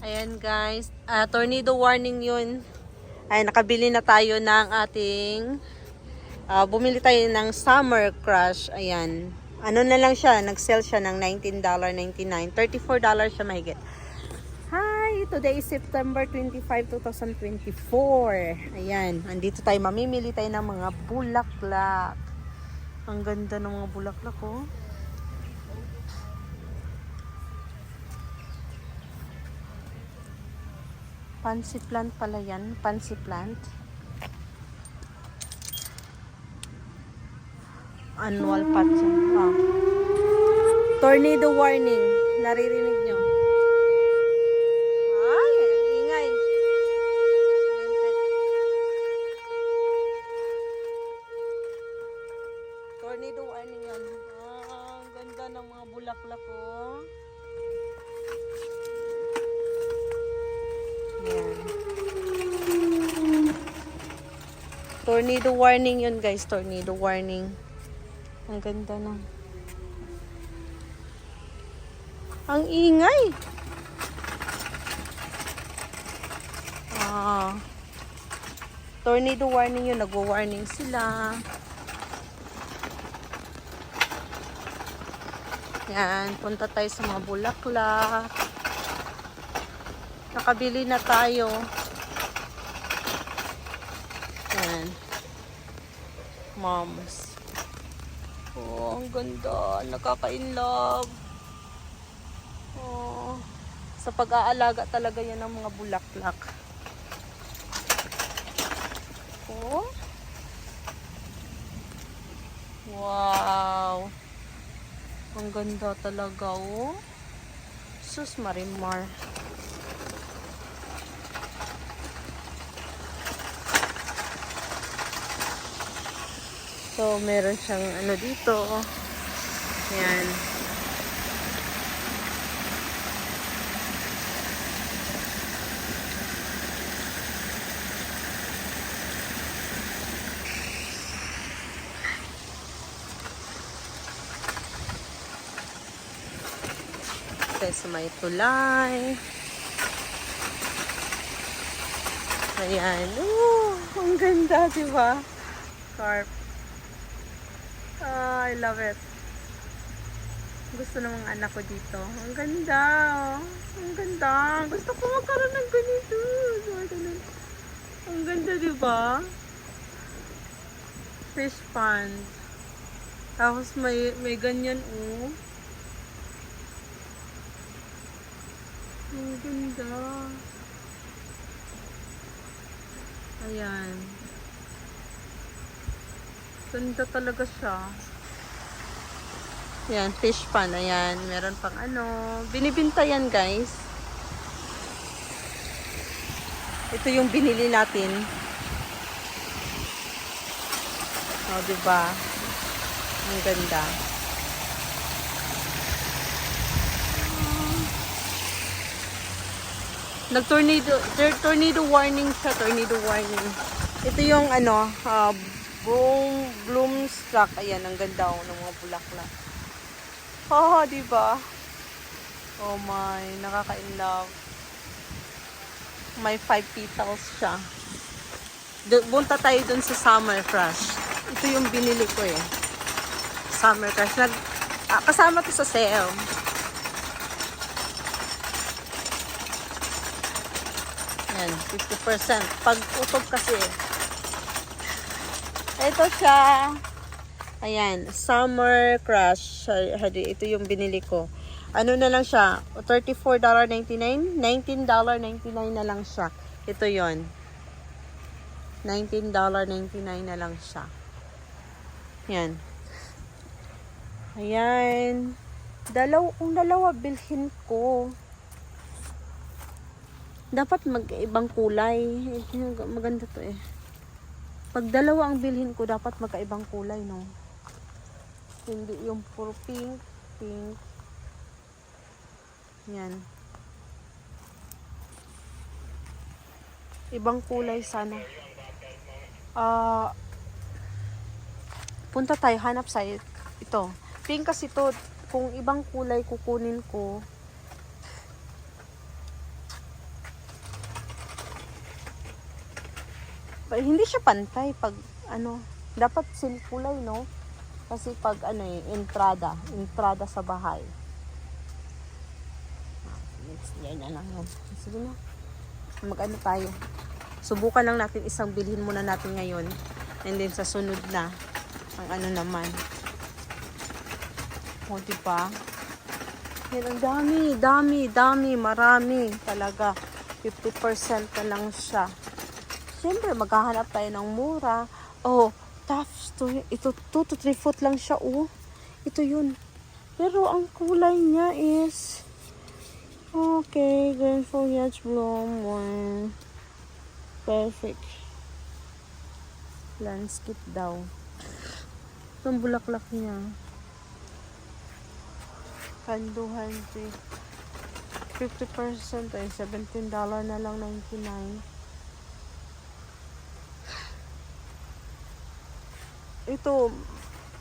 Ayan guys, Ah, tornado warning yun. Ay, nakabili na tayo ng ating, ah, bumili tayo ng summer crush. Ayan. Ano na lang siya, nag-sell siya ng $19.99. $34 siya mahigit. Hi! Today is September 25, 2024. Ayan, andito tayo. Mamimili tayo ng mga bulaklak. Ang ganda ng mga bulaklak, oh. Pansy plant pala yan. Pansy plant. Annual pot. Ah. Tornado warning. Naririnig Tornado warning yun guys. Tornado warning. Ang ganda ng... Ang ingay! Ah. Tornado warning yun. Nagwa-warning sila. Yan. Punta tayo sa mga bulaklak. Nakabili na tayo. Yan. Moms. Oh, ang ganda. Nakaka-inlove. Oh. Sa pag-aalaga talaga yan ng mga bulaklak. Oh. Wow. Ang ganda talaga, oh. Sus Marimar. So, meron siyang ano dito. Yan. Tayo sa may tulay. Ayan. Oh, ang ganda, di ba? Carp. Ah, I love it. Gusto ng mga anak ko dito. Ang ganda, oh. Ang ganda. Gusto ko magkaroon ng ganito. Ang ganda, di ba? Fish pond. Tapos may, may ganyan, oh. Ang ganda. Ayan. Ganda talaga siya. Yan, fish pan. Ayan, meron pang ano. Binibinta yan, guys. Ito yung binili natin. O, oh, diba? Ang ganda. Nag-tornado, tornado warning siya, tornado warning. Ito yung ano, uh, bloom, bloomstruck. Ayan, ang ganda oh, ng mga bulaklak. Oh, di ba? Oh my, nakaka-inlove. May five petals siya. Bunta tayo dun sa Summer Crush. Ito yung binili ko eh. Summer Crush. Nag, ah, kasama to sa sale. Yan, 50%. Pag utog kasi. Ito siya. Ayan, Summer Crush. Ito yung binili ko. Ano na lang siya? $34.99? $19.99 na lang siya. Ito yon $19.99 na lang siya. Yan. Ayan. Dalaw, kung dalawa bilhin ko. Dapat mag-ibang kulay. Maganda to eh. Pag dalawa ang bilhin ko, dapat magkaibang kulay, no? Hindi yung puro pink, pink. Yan. Ibang kulay sana. Ah, punta tayo, hanap sa ito. Pink kasi to, kung ibang kulay kukunin ko, hindi siya pantay pag ano, dapat silkulay, no? Kasi pag ano eh, entrada, entrada sa bahay. Ah, Next year na lang yan. Sige na. Mag-ano tayo. Subukan lang natin isang bilhin muna natin ngayon. And then sa sunod na, ang ano naman. O, diba? Yan, ang dami, dami, dami, marami. Talaga, 50% na lang siya. Siyempre, maghahanap tayo ng mura. Oh, tough to, ito 2 to 3 foot lang siya, oh. Ito yun. Pero ang kulay niya is, okay, green foliage bloom, one. Perfect. Landscape daw. Itong bulaklak niya. Kanduhan, 50% ay $17 na lang 99. Ito,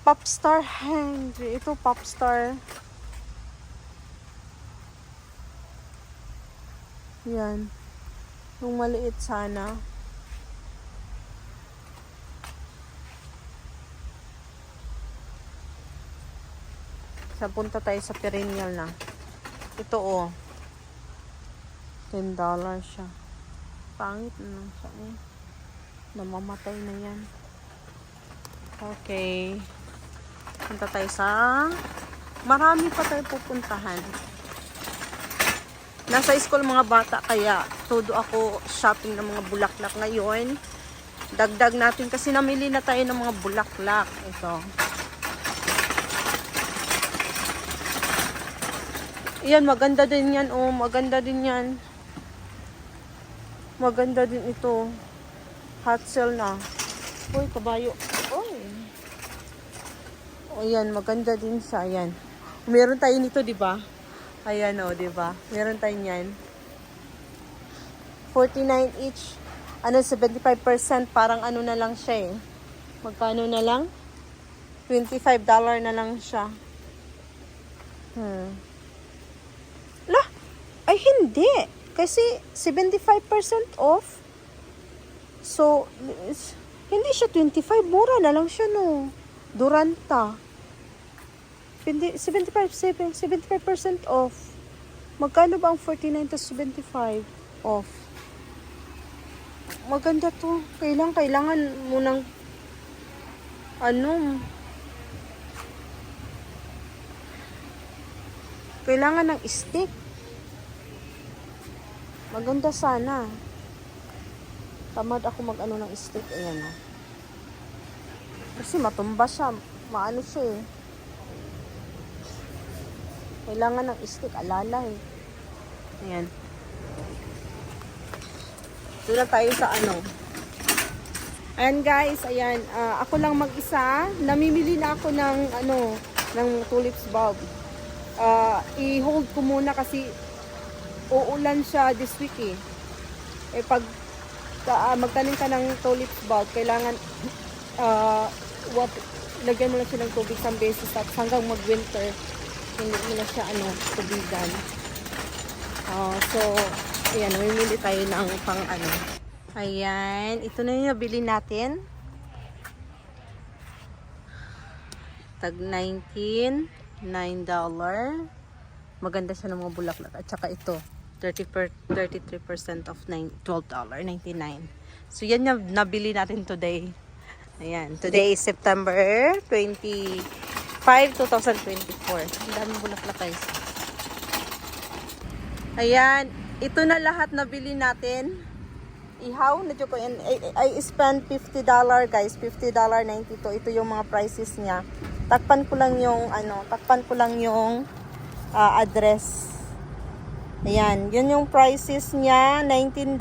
Popstar Henry. Ito, Popstar. Yan. Yung maliit sana. Sa punta tayo sa perennial na. Ito oh. $10 siya. Pangit na siya eh. Namamatay na yan. Okay. Punta tayo sa... Marami pa tayo pupuntahan. Nasa school mga bata kaya todo ako shopping ng mga bulaklak ngayon. Dagdag natin kasi namili na tayo ng mga bulaklak. Ito. Yan, maganda din yan. Oh, maganda din yan. Maganda din ito. Hot sale na. Uy, kabayo. O maganda din siya. Ayan. Meron tayo nito, di ba? Ayan o, di ba? Meron tayo niyan. 49 each. Ano, 75%. Parang ano na lang siya eh. Magkano na lang? $25 na lang siya. Hmm. Lah, ay hindi. Kasi 75% off. So, hindi siya 25. Mura na lang siya, no. Duranta. Hindi, 75, 7, 75% off. Magkano ba ang 49 to 75 off? Maganda to. Kailangan, kailangan mo ng ano, kailangan ng stick. Maganda sana. Tamad ako mag-ano ng stick. Ayan o. Kasi matumba siya. Maano siya eh. Kailangan ng stick. Alala eh. Ayan. Doon tayo sa ano. Ayan guys, ayan. ah, ako lang mag-isa. Namimili na ako ng ano, ng tulips bulb. Ah, i-hold ko muna kasi uulan siya this week eh. Eh pag ah, magtanim ka ng tulips bulb, kailangan ah, what, lagyan mo lang siya ng tubig isang beses tapos hanggang mag-winter, hindi na siya ano, tubigan. Ah, so, ayan, mamimili tayo ng pang ano. Ayan, ito na yung nabili natin. Tag 19, $9. Maganda siya ng mga bulaklak. At saka ito, 30 per, 33% off nine- $12.99. So, yan yung nabili natin today. Ayan, today is September 25, 2024. Ang daming bulaklak guys. Ayan, ito na lahat nabili natin. Ihaw na ko and I, I spent $50 guys, $50.92. Ito yung mga prices niya. Takpan ko lang yung ano, takpan ko lang yung ah, address. Ayan, yun yung prices niya, $19.99.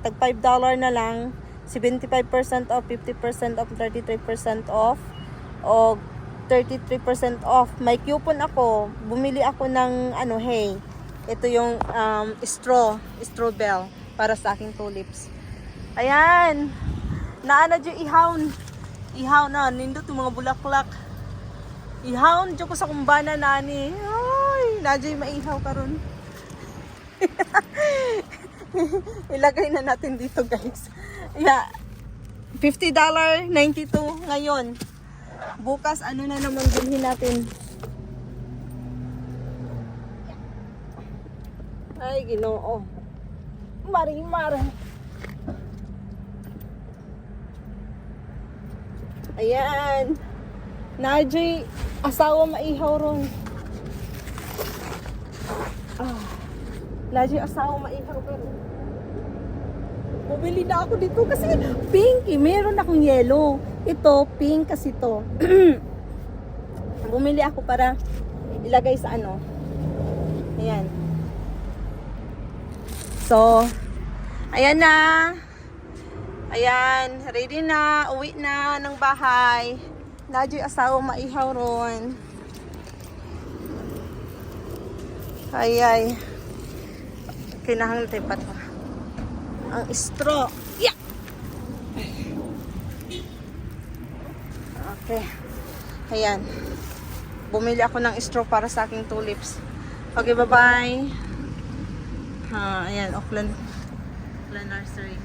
Tag $5 na lang, 75% off, 50% off, 33% off, o 33% off. May coupon ako, bumili ako ng ano, hey, ito yung um, straw, straw bell para sa aking tulips. Ayan, naana dyan ihawon. Ihaw na, nindot yung mga bulaklak. Ihawon dyan ko sa kumbana nani. Ay, nadya yung maihaw karon. Ilagay na natin dito guys. Yeah, $50, 92 ngayon. Bukas, ano na naman bilhin natin? Ay, ginoo. Marimar. Ayan. Najay, asawa maihaw ron. Ah. Najay, asawa maihaw ron. Bumili na ako dito kasi pink eh. Meron akong yellow. Ito, pink kasi to. Bumili ako para ilagay sa ano. Ayan. So, ayan na. Ayan, ready na. Uwi na ng bahay. Nadyo yung asawa maihaw ron. Ay, ay. Kinahang tayo pa. Ang straw. Yeah! Okay. Ayan. Bumili ako ng straw para sa aking tulips. Okay, bye-bye. Ha, ayan, Auckland. Auckland Nursery.